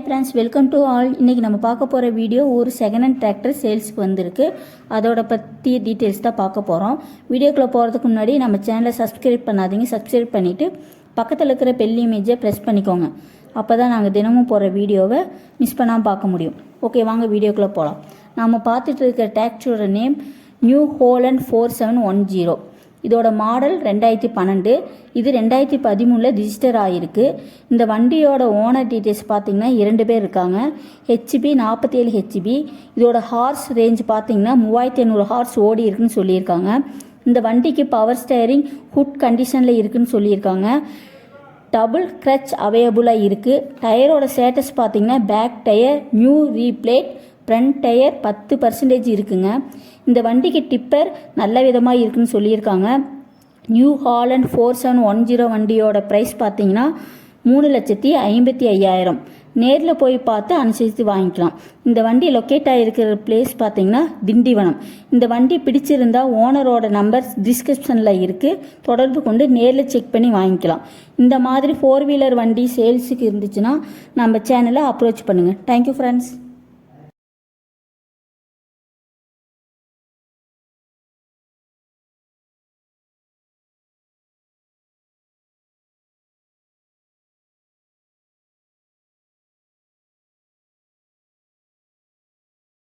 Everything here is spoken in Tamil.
Hi friends welcome to all இன்றைக்கி நம்ம பார்க்க போகிற வீடியோ ஒரு செகண்ட் ஹேண்ட் டிராக்டர் சேல்ஸுக்கு வந்திருக்கு. அதோட பற்றி டீட்டெயில்ஸ் தான் பார்க்க போகிறோம் வீடியோக்குள்ளே போகிறதுக்கு முன்னாடி நம்ம சேனலை சப்ஸ்கிரைப் பண்ணாதீங்க. சப்ஸ்கிரைப் பண்ணிவிட்டு பக்கத்தில் இருக்கிற பெல் இமேஜை ப்ரெஸ் பண்ணிக்கோங்க. அப்போ தான் நாங்கள் தினமும் போகிற வீடியோவை மிஸ் பண்ணாமல் பார்க்க முடியும். ஓகே வாங்க வீடியோக்குள்ளே போகலாம் நம்ம பார்த்துட்டு இருக்கிற டிராக்டரோட name New Holland four seven one zero இதோட மாடல் ரெண்டாயிரத்தி பன்னெண்டு. இது ரெண்டாயிரத்தி பதிமூணில் ரிஜிஸ்டர் ஆகிருக்கு இந்த வண்டியோட ஓனர் டீட்டெயில்ஸ் பார்த்தீங்கன்னா இரண்டு பேர் இருக்காங்க. ஹெச்பி நாற்பத்தி ஏழு ஹெச்பி இதோட ஹார்ஸ் ரேஞ்ச் பார்த்தீங்கன்னா மூவாயிரத்தி ஐநூறு ஹார்ஸ் ஓடி இருக்குன்னு சொல்லியிருக்காங்க. இந்த வண்டிக்கு பவர் ஸ்டேரிங் ஹுட் கண்டிஷனில் இருக்குன்னு சொல்லியிருக்காங்க. டபுள் க்ரச் அவைலபிளாக இருக்குது டயரோட ஸ்டேட்டஸ் பார்த்தீங்கன்னா back tyre new replate front tyre பத்து பர்சன்டேஜ் இருக்குங்க. இந்த வண்டிக்கு டிப்பர் நல்ல விதமாக இருக்குன்னு சொல்லியிருக்காங்க. New Holland four seven one zero வண்டியோட ப்ரைஸ் பார்த்தீங்கன்னா மூணு லட்சத்தி ஐம்பத்தி ஐயாயிரம். நேரில் போய் பார்த்து அனுசரித்து வாங்கிக்கலாம். இந்த வண்டி லொக்கேட் ஆகிருக்கிற பிளேஸ் பார்த்தீங்கன்னா திண்டிவனம். இந்த வண்டி பிடிச்சிருந்தா ஓனரோட நம்பர் டிஸ்கிரிப்ஷனில் இருக்குது தொடர்பு கொண்டு நேரில் செக் பண்ணி வாங்கிக்கலாம். இந்த மாதிரி ஃபோர் வீலர் வண்டி சேல்ஸுக்கு இருந்துச்சுன்னா நம்ம சேனலை அப்ரோச் பண்ணுங்கள் தேங்க்யூ ஃப்ரெண்ட்ஸ்